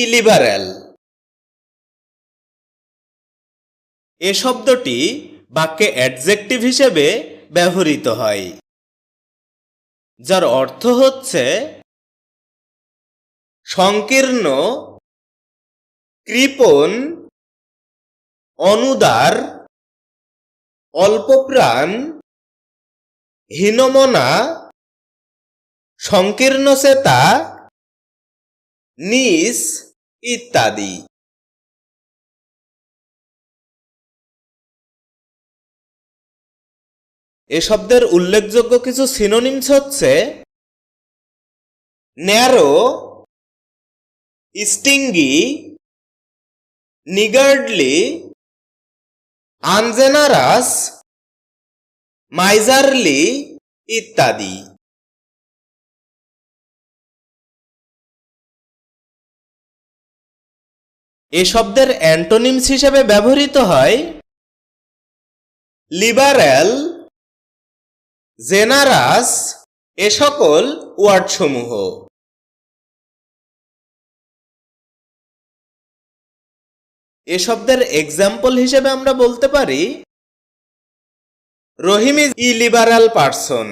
ইলিবারেল। এ শব্দটি বাক্যে অ্যাডজেক্টিভ হিসেবে ব্যবহৃত হয়, যার অর্থ হচ্ছে সংকীর্ণ, কৃপণ, অনুদার অল্পপ্রাণ হীনমনা সংকীর্ণচেতা নিস ইত্যাদি। এ শব্দের উল্লেখযোগ্য কিছু সিনোনিমস হচ্ছে ন্যারো স্টিঙ্গি নিগার্ডলি আনজেনারাস মাইজারলি ইত্যাদি। এ শব্দের অ্যান্টোনিমস হিসেবে ব্যবহৃত হয় লিবারেল, জেনারাস, এ সকল ওয়ার্ডসমূহ। এ শব্দের এক্সাম্পল হিসেবে আমরা বলতে পারি রহিম ইজ ইলিবারাল পারসন।